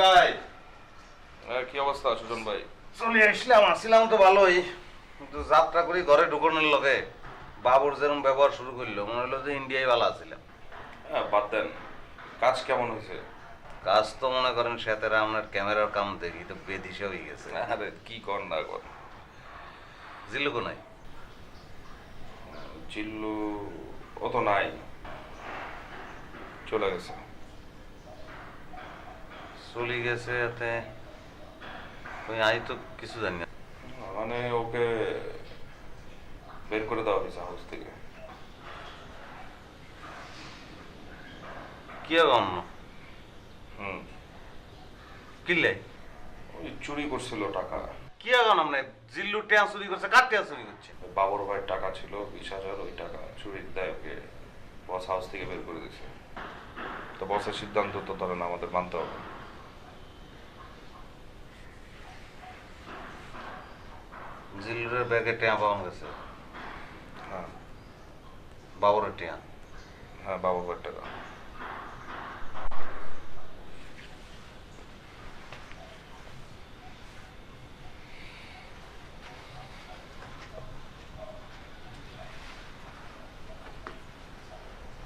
ভাই। হ্যাঁ, কি অবস্থা সুজন ভাই? চলে আসলাম আসছিলাম তো ভালোই। কিন্তু যাত্রা করি ঘরে ঢুকানোর লগে বাবুর যেরকম ব্যবহার শুরু করল মনে হলো যে ইন্ডিয়ায় ভালো আছিলাম। হ্যাঁ বাদ দেন। কাজ কেমন হয়েছে? কাজ তো মনে করেন সেতেরা আপনার ক্যামেরার কাম দেখি তো বেদিশে হয়ে গেছে। আরে কি কর না কর জিল্লুকো নাই? চিল্লু ও তো নাই। চলে গেছে। চলে গেছে এতে। ওই আমি তো কিছু জানি না। মানে ওকে বের করে দেওয়া হয়েছে হাউস থেকে। কি অন্য? হুম। কিনলে ওই চুরি করছিল টাকা। কি এখন আমরা জিল্লু টেয়া চুরি করছে কার টেয়া চুরি করছে? বাবর ভাইয়ের টাকা ছিল বিশ হাজার ওই টাকা। চুরি দেয় ওকে বস হাউস থেকে বের করে দিয়েছে। তো বসের সিদ্ধান্ত তো ধরেন আমাদের মানতে হবে। জিল্লুরের ব্যাগে টিয়া পাওয়া গেছে। হ্যাঁ। বাবরের টিয়া। হ্যাঁ বাবরের টাকা